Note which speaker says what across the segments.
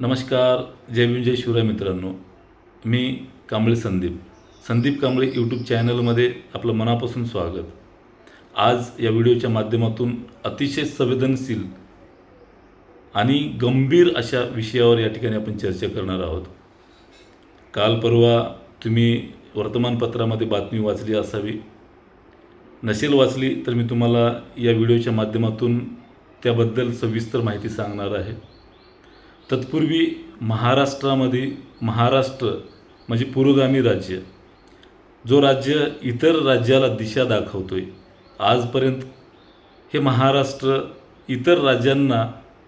Speaker 1: नमस्कार जय भीम जय शिवराय मित्रांनो. मी कांबळे संदीप. संदीप कांबळे यूट्यूब चॅनलमध्ये आपलं मनापासून स्वागत. आज या व्हिडिओच्या माध्यमातून अतिशय संवेदनशील आणि गंभीर अशा विषयावर या ठिकाणी आपण चर्चा करणार आहोत. काल परवा तुम्ही वर्तमानपत्रामध्ये बातमी वाचली असावी. नसेल वाचली तर मी तुम्हाला या व्हिडिओच्या माध्यमातून त्याबद्दल सविस्तर माहिती सांगणार आहे. तत्पूर्वी महाराष्ट्रामध्ये महाराष्ट्र म्हणजे पुरोगामी राज्य. जो राज्य इतर राज्याला दिशा दाखवतो आहे आजपर्यंत हे महाराष्ट्र इतर राज्यांना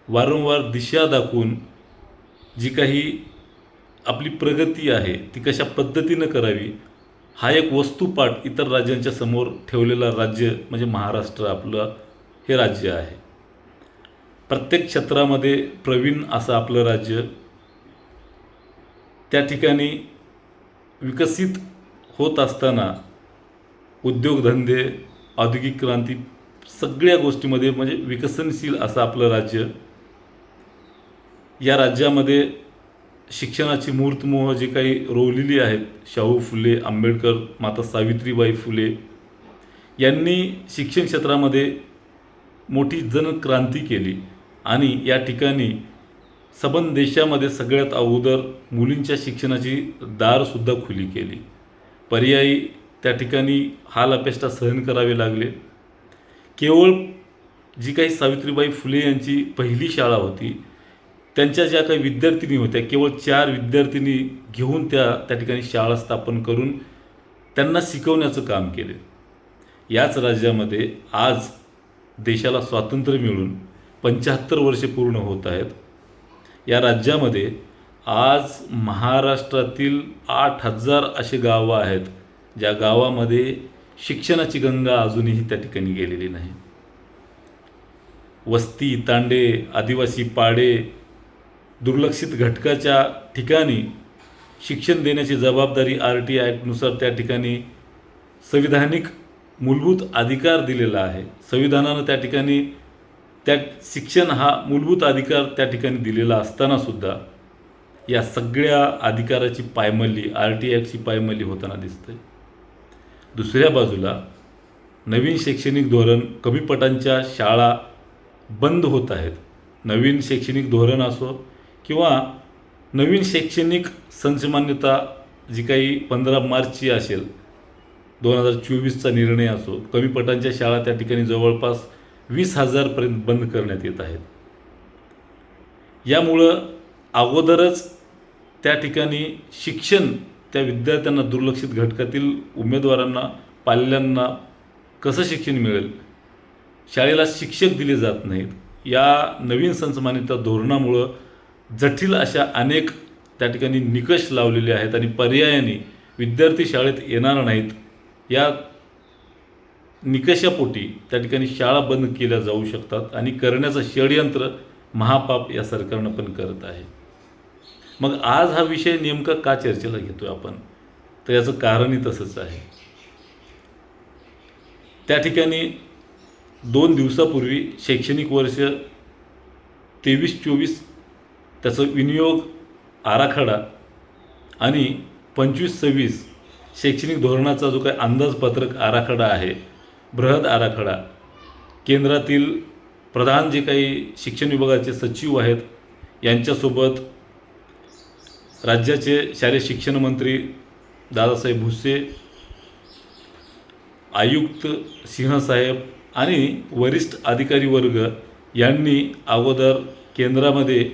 Speaker 1: वारंवार दिशा दाखवून जी काही आपली प्रगती आहे ती कशा पद्धतीनं करावी हा एक वस्तुपाठ इतर राज्यांच्या समोर ठेवलेला राज्य म्हणजे महाराष्ट्र आपलं हे राज्य आहे. प्रत्येक क्षेत्रामध्ये प्रवीण असं आपलं राज्य त्या ठिकाणी विकसित होत असताना उद्योगधंदे औद्योगिक क्रांती सगळ्या गोष्टीमध्ये म्हणजे विकसनशील असं आपलं राज्य या राज्यामध्ये शिक्षणाची मूर्तमोह जे काही रोवलेली आहेत शाहू फुले आंबेडकर माता सावित्रीबाई फुले यांनी शिक्षण क्षेत्रामध्ये मोठी जनक्रांती केली. आणि या ठिकाणी सबन देशामध्ये सगळ्यात अगोदर मुलींच्या शिक्षणाची दारसुद्धा खुली केली. पर्यायी त्या ठिकाणी हाल अपेष्टा सहन करावे लागले. केवळ जी काही सावित्रीबाई फुले यांची पहिली शाळा होती त्यांच्या ज्या काही विद्यार्थिनी होत्या केवळ चार विद्यार्थिनी घेऊन त्या त्या ठिकाणी शाळा स्थापन करून त्यांना शिकवण्याचं काम केले. याच राज्यामध्ये आज देशाला स्वातंत्र्य मिळून पंच्याहत्तर वर्षे पूर्ण होत आहेत. या राज्यामध्ये आज महाराष्ट्रातील आठ हजार असे गावं आहेत ज्या गावामध्ये शिक्षणाची गंगा अजूनही त्या ठिकाणी गेलेली नाही. वस्ती तांडे आदिवासी पाडे दुर्लक्षित घटकाच्या ठिकाणी शिक्षण देण्याची जबाबदारी आर टी ॲक्टनुसार त्या ठिकाणी संविधानिक मूलभूत अधिकार दिलेला आहे. संविधानानं त्या ठिकाणी त्या शिक्षण हा मूलभूत अधिकार त्या ठिकाणी दिलेला असतानासुद्धा या सगळ्या अधिकाराची पायमल्ली आर टी ॲक्टची पायमल्ली होताना दिसते दुसऱ्या बाजूला नवीन शैक्षणिक धोरण कमी पटांच्या शाळा बंद होत आहेत. नवीन शैक्षणिक धोरण असो किंवा नवीन शैक्षणिक संचमान्यता जी काही पंधरा मार्चची असेल दोन हजार चोवीसचा निर्णय असो कमी पटांच्या शाळा त्या ठिकाणी जवळपास वीस हजारपर्यंत बंद करण्यात येत आहेत. यामुळं अगोदरच त्या ठिकाणी शिक्षण त्या विद्यार्थ्यांना दुर्लक्षित घटकातील उमेदवारांना पाल्यांना कसं शिक्षण मिळेल? शाळेला शिक्षक दिले जात नाहीत. या नवीन संसमानित धोरणामुळं जटिल अशा अनेक त्या ठिकाणी निकष लावलेले आहेत आणि पर्यायाने विद्यार्थी शाळेत येणार नाहीत. या निकषापोटी त्या ठिकाणी शाळा बंद केल्या जाऊ शकतात आणि करण्याचं षडयंत्र महापाप या सरकारनं पण करत आहे. मग आज हा विषय नेमका का चर्चेला घेतोय आपण? तर याचं कारणही तसंच आहे. त्या ठिकाणी दोन दिवसापूर्वी शैक्षणिक वर्ष तेवीस चोवीस त्याचं विनियोग आराखडा आणि पंचवीस सव्वीस शैक्षणिक धोरणाचा जो काही अंदाजपत्रक आराखडा आहे बृहद आराखडा. केंद्रातील प्रधान जे काही शिक्षण विभागाचे सचिव आहेत यांच्यासोबत राज्याचे शालेय शिक्षण मंत्री दादासाहेब भुसे आयुक्त सिंहसाहेब आणि वरिष्ठ अधिकारी वर्ग यांनी अगोदर केंद्रामध्ये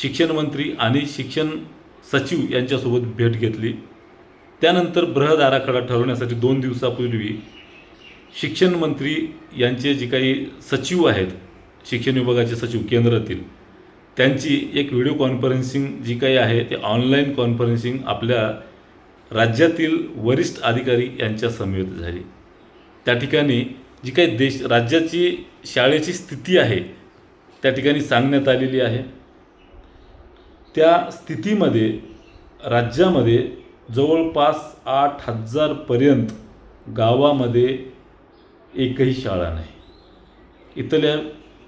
Speaker 1: शिक्षण मंत्री आणि शिक्षण सचिव यांच्यासोबत भेट घेतली. त्यानंतर बृहद आराखडा ठरवण्यासाठी दोन दिवसापूर्वी शिक्षण मंत्री यांचे जे काही सचिव आहेत शिक्षण विभागाचे सचिव केंद्रातील त्यांची एक व्हिडिओ कॉन्फरन्सिंग जी काही आहे ते ऑनलाईन कॉन्फरन्सिंग आपल्या राज्यातील वरिष्ठ अधिकारी यांच्या समवेत झाली. त्या ठिकाणी जी काही देश राज्याची शाळेची स्थिती आहे त्या ठिकाणी सांगण्यात आलेली आहे. त्या स्थितीमध्ये राज्यामध्ये जवळपास आठ हजारपर्यंत गावामध्ये एकही शाळा नाही. इथल्या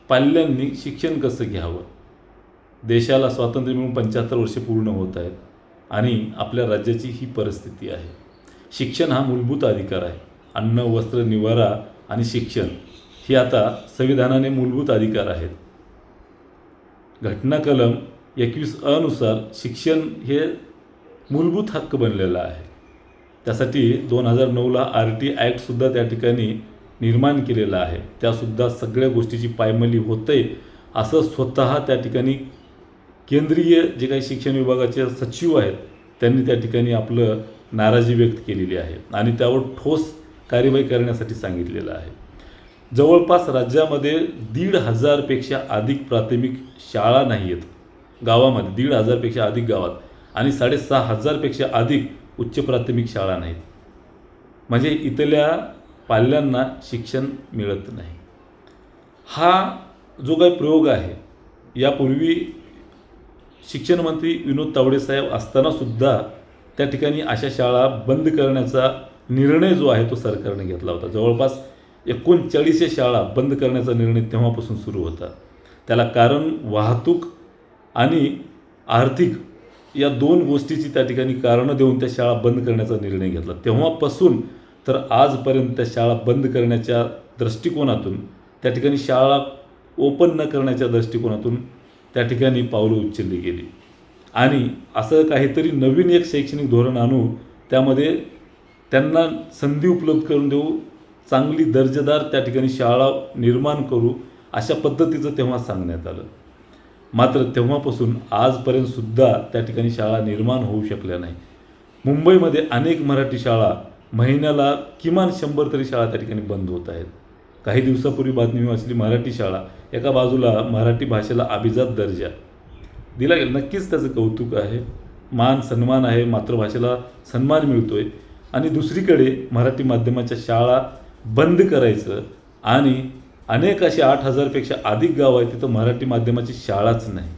Speaker 1: पाल्यांनी शिक्षण कसं घ्यावं? देशाला स्वातंत्र्य मिळून पंच्याहत्तर वर्षे पूर्ण होत आहेत आणि आपल्या राज्याची ही परिस्थिती आहे. शिक्षण हा मूलभूत अधिकार आहे. अन्न वस्त्र निवारा आणि शिक्षण ही आता संविधानाने मूलभूत अधिकार आहेत. घटना कलम एकवीस अनुसार शिक्षण हे मूलभूत हक्क बनलेला आहे. त्यासाठी दोन हजार नऊला आर टी ॲक्टसुद्धा त्या ठिकाणी निर्माण केलेलं आहे. त्यासुद्धा सगळ्या गोष्टीची पायमली होते असं स्वतः त्या ठिकाणी केंद्रीय जे काही शिक्षण विभागाचे सचिव आहेत त्यांनी त्या ठिकाणी आपलं नाराजी व्यक्त केलेली आहे आणि त्यावर ठोस कार्यवाही करण्यासाठी सांगितलेलं आहे. जवळपास राज्यामध्ये दीड हजारपेक्षा अधिक प्राथमिक शाळा नाही आहेत. गावामध्ये दीड हजारपेक्षा अधिक गावात आणि साडेसहा हजारपेक्षा अधिक उच्च प्राथमिक शाळा नाहीत. म्हणजे इथल्या पाल्यांना शिक्षण मिळत नाही. हा जो काही प्रयोग आहे यापूर्वी शिक्षण मंत्री विनोद तावडे साहेब असतानासुद्धा त्या ठिकाणी अशा शाळा बंद करण्याचा निर्णय जो आहे तो सरकारने घेतला होता. जवळपास एकोणचाळीसशे शाळा बंद करण्याचा निर्णय तेव्हापासून सुरू होता. त्याला कारण वाहतूक आणि आर्थिक या दोन गोष्टीची त्या ठिकाणी कारणं देऊन त्या शाळा बंद करण्याचा निर्णय घेतला. तेव्हापासून तर आजपर्यंत त्या शाळा बंद करण्याच्या दृष्टिकोनातून त्या ठिकाणी शाळा ओपन न करण्याच्या दृष्टिकोनातून त्या ठिकाणी पावलं उचलली गेली. आणि असं काहीतरी नवीन एक शैक्षणिक धोरण आणू त्यामध्ये त्यांना संधी उपलब्ध करून देऊ चांगली दर्जेदार त्या ठिकाणी शाळा निर्माण करू अशा पद्धतीचं तेव्हा सांगण्यात आलं. मात्र तेव्हापासून आजपर्यंतसुद्धा त्या ठिकाणी शाळा निर्माण होऊ शकल्या नाही. मुंबईमध्ये अनेक मराठी शाळा महिन्याला किमान शंभर तरी शाळा त्या ठिकाणी बंद होत आहेत. काही दिवसापूर्वी बातमी वाचली मराठी शाळा एका बाजूला मराठी भाषेला अभिजात दर्जा. दिला गेला. नक्कीच त्याचं कौतुक आहे. मान सन्मान आहे मातृभाषेला सन्मान मिळतो आहे आणि दुसरीकडे मराठी माध्यमाच्या शाळा बंद करायचं आणि अनेक असे आठ हजारपेक्षा अधिक गाव आहे तिथं मराठी माध्यमाची शाळाच नाही.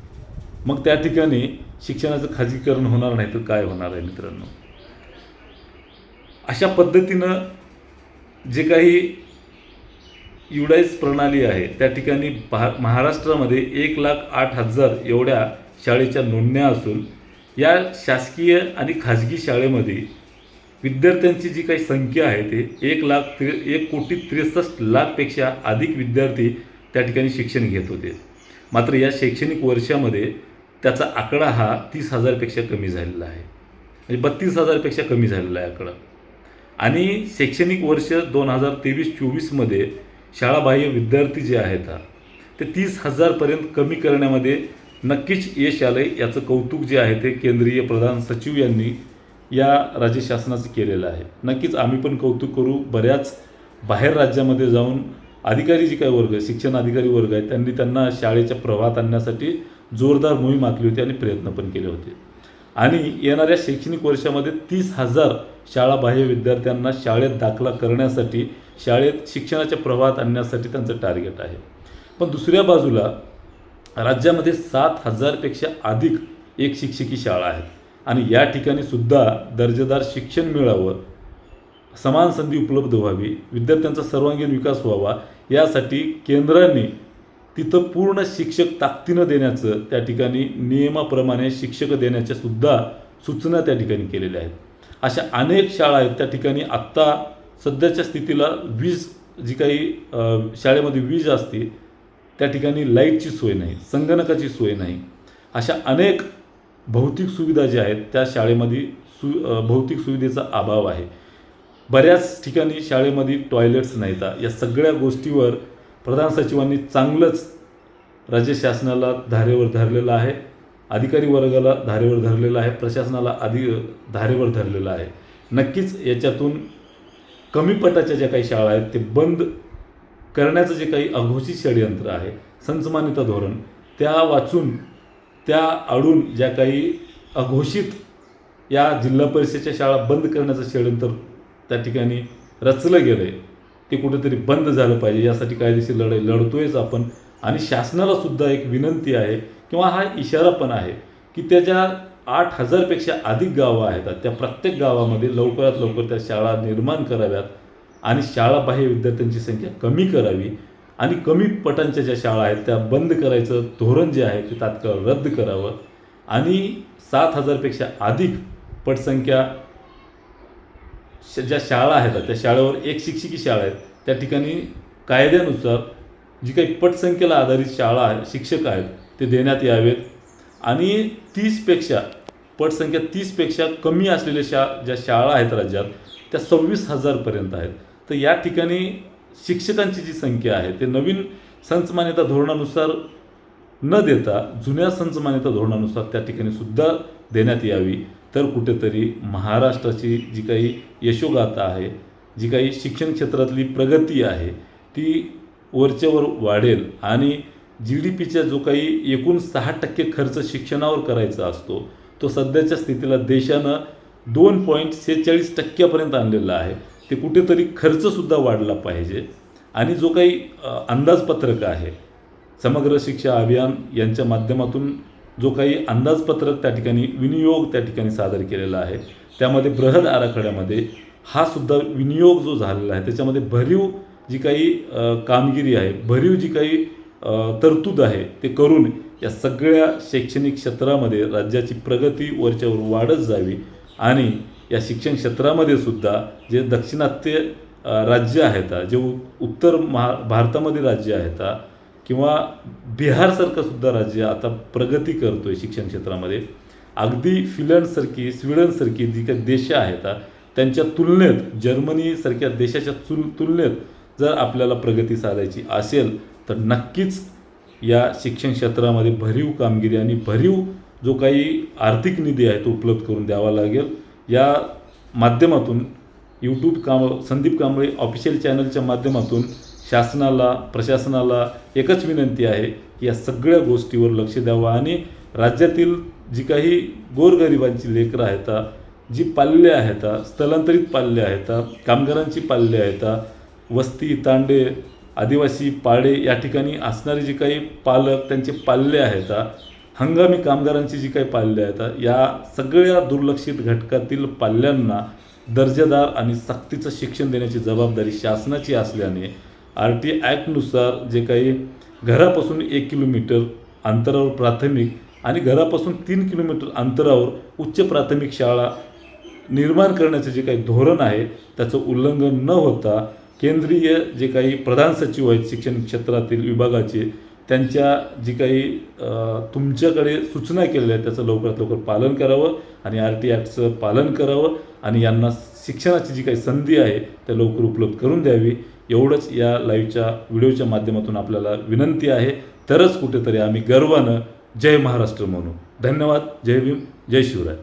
Speaker 1: मग त्या ठिकाणी शिक्षणाचं खाजगीकरण होणार नाही तर काय होणार आहे मित्रांनो? अशा पद्धतीनं जे काही युडाईज प्रणाली आहे त्या ठिकाणी भा महाराष्ट्रामध्ये एक लाख आठ हजार एवढ्या शाळेच्या नोंदण्या असून या शासकीय आणि खाजगी शाळेमध्ये विद्यार्थ्यांची जी काही संख्या आहे ते एक लाख त्रे एक कोटी त्रेसष्ट लाखपेक्षा अधिक विद्यार्थी त्या ठिकाणी शिक्षण घेत होते. मात्र या शैक्षणिक वर्षामध्ये त्याचा आकडा हा तीस हजारपेक्षा कमी झालेला आहे. म्हणजे बत्तीस हजारपेक्षा कमी झालेला आहे आकडा. आणि शैक्षणिक वर्ष दोन हजार तेवीस चोवीसमध्ये शाळाबाह्य विद्यार्थी जे आहेत ते तीस हजारपर्यंत कमी करण्यामध्ये नक्कीच यश आलं आहे याचं कौतुक जे आहे ते केंद्रीय प्रधान सचिव यांनी या राज्य शासनाचं केलेलं आहे. नक्कीच आम्ही पण कौतुक करू. बऱ्याच बाहेर राज्यामध्ये जाऊन अधिकारी जे काही वर्ग आहे, शिक्षण अधिकारी वर्ग आहेत त्यांनी त्यांना शाळेच्या प्रवाहात आणण्यासाठी जोरदार मोहीम आखली होती आणि प्रयत्न पण केले होते. आणि येणाऱ्या शैक्षणिक वर्षामध्ये तीस हजार शाळाबाह्य विद्यार्थ्यांना शाळेत दाखला करण्यासाठी शाळेत शिक्षणाच्या प्रवाहात आणण्यासाठी त्यांचं टार्गेट आहे. पण दुसऱ्या बाजूला राज्यामध्ये सात हजारपेक्षा अधिक एक शिक्षकी शाळा आहेत. आणि या ठिकाणी सुद्धा दर्जेदार शिक्षण मिळावं समान संधी उपलब्ध व्हावी विद्यार्थ्यांचा सर्वांगीण विकास व्हावा यासाठी केंद्राने तिथं पूर्ण शिक्षक ताकदीनं देण्याचं त्या ठिकाणी नियमाप्रमाणे शिक्षक देण्याच्या सुद्धा सूचना त्या ठिकाणी केलेल्या आहेत. अशा अनेक शाळा आहेत. त्या ठिकाणी आत्ता सध्याच्या स्थितीला वीज जी काही शाळेमध्ये वीज असते त्या ठिकाणी लाईटची सोय नाही संगणकाची सोय नाही. अशा अनेक भौतिक सुविधा ज्या आहेत त्या शाळेमध्ये सु भौतिक सुविधेचा अभाव आहे. बऱ्याच ठिकाणी शाळेमध्ये टॉयलेट्स नाहीत. या सगळ्या गोष्टीवर प्रधान सचिवांनी चांगलंच राज्य शासनाला धारेवर धरलेलं आहे. अधिकारी वर्गाला धारेवर धरलेलं आहे प्रशासनाला आधी धारेवर धरलेलं आहे. नक्कीच याच्यातून कमी पटाच्या ज्या काही शाळा आहेत ते बंद करण्याचं जे काही अघोषित षडयंत्र आहे संचमान्यता धोरण त्या वाचून त्या आडून ज्या काही अघोषित या जिल्हा परिषदेच्या शाळा बंद करण्याचं षडयंत्र त्या ठिकाणी रचलं गेलं आहे ते कुठेतरी बंद झालं पाहिजे. यासाठी कायदेशीर लढाई लढतोयच आपण. आणि शासनालासुद्धा एक विनंती आहे किंवा हा इशारा पण आहे की त्याच्या आठ हजारपेक्षा अधिक गावं आहेत. त्या प्रत्येक गावामध्ये लवकरात लवकर त्या शाळा निर्माण कराव्यात आणि शाळाबाह्य विद्यार्थ्यांची संख्या कमी करावी आणि कमी पटांच्या ज्या शाळा आहेत त्या बंद करायचं धोरण जे आहे ते तात्काळ रद्द करावं आणि सात हजारपेक्षा अधिक पटसंख्या श- ज्या शाळा आहेत त्या शाळेवर एक शिक्षकी शाळा आहेत. त्या ठिकाणी कायद्यानुसार जी काही पटसंख्येला आधारित शाळा आहे शिक्षक आहेत ते देण्यात यावेत. आणि तीसपेक्षा पटसंख्या तीसपेक्षा कमी असलेल्या शा ज्या शाळा आहेत राज्यात त्या सव्वीस हजारपर्यंत आहेत. तर या ठिकाणी शिक्षकांची जी संख्या आहे ते नवीन संचमान्यता धोरणानुसार न देता जुन्या संचमान्यता धोरणानुसार त्या ठिकाणी सुद्धा देण्यात यावी. तर कुठेतरी महाराष्ट्राची जी काही यशोगाथा आहे जी काही शिक्षण क्षेत्रातली प्रगती आहे ती वरच्यावर वाढेल आणि जी डी पीचा जो काही एकूण सहा टक्के खर्च शिक्षणावर करायचा असतो तो सध्याच्या स्थितीला देशानं दोन पॉईंट सेहेचाळीस टक्क्यापर्यंत आणलेला आहे. ते कुठेतरी खर्चसुद्धा वाढला पाहिजे. आणि जो काही अंदाजपत्रक आहे समग्र शिक्षा अभियान यांच्या माध्यमातून जो काही अंदाजपत्रक त्या ठिकाणी विनियोग त्या ठिकाणी सादर केलेला आहे त्यामध्ये बृहद आराखड्यामध्ये हा सुद्धा विनियोग जो झालेला आहे त्याच्यामध्ये भरीव जी काही कामगिरी आहे भरीव जी काही तरतूद आहे. ते करून या सगळ्या शैक्षणिक क्षेत्रामध्ये राज्याची प्रगती वरच्यावर वाढत जावी आणि या शिक्षण क्षेत्रामध्ये सुद्धा जे दक्षिणात्य राज्य आहेत जे उत्तर महा भारतामध्ये राज्य आहेत किंवा बिहारसारखं सुद्धा राज्य आता प्रगती करतो आहे शिक्षण क्षेत्रामध्ये अगदी फिनलंडसारखी स्वीडनसारखी जी काही देश आहेत त्यांच्या तुलनेत जर्मनीसारख्या देशाच्या तुल तुलनेत जर आपल्याला प्रगती साधायची असेल तर नक्कीच या शिक्षण क्षेत्रामध्ये भरीव कामगिरी आणि भरीव जो काही आर्थिक निधी आहे तो उपलब्ध करून द्यावा लागेल. या माध्यमातून यूट्यूब काम संदीप कांबळे ऑफिशियल चॅनलच्या माध्यमातून शासनाला प्रशासनाला एकच विनंती आहे की या सगळ्या गोष्टीवर लक्ष द्यावं आणि राज्यातील जी काही गोरगरिबांची लेकरं आहेत जी पाल्य आहेत स्थलांतरित पाल्य आहेत कामगारांची पाल्य आहेत वस्ती तांडे आदिवासी पाडे या ठिकाणी असणारे जे काही पालक त्यांचे पाल्य आहेत हंगामी कामगारांची जी काही पाल्य आहेत या सगळ्या दुर्लक्षित घटकातील पाल्यांना दर्जेदार आणि सक्तीचं शिक्षण देण्याची जबाबदारी शासनाची असल्याने आर टी ॲक्टनुसार जे काही घरापासून एक किलोमीटर अंतरावर प्राथमिक आणि घरापासून तीन किलोमीटर अंतरावर उच्च प्राथमिक शाळा निर्माण करण्याचं जे काही धोरण आहे त्याचं उल्लंघन न होता केंद्रीय जे काही प्रधान सचिव आहेत शिक्षण क्षेत्रातील विभागाचे त्यांच्या जी काही तुमच्याकडे सूचना केलेल्या आहेत त्याचं लवकरात लवकर पालन करावं आणि आर टी ॲक्टचं पालन करावं आणि यांना शिक्षणाची जी काही संधी आहे त्या लवकर उपलब्ध करून द्यावी. एवढंच या लाईव्हच्या व्हिडिओच्या माध्यमातून आपल्याला विनंती आहे. तरच कुठेतरी आम्ही गर्वानं जय महाराष्ट्र म्हणू. धन्यवाद. जय भीम. जय शिवराय.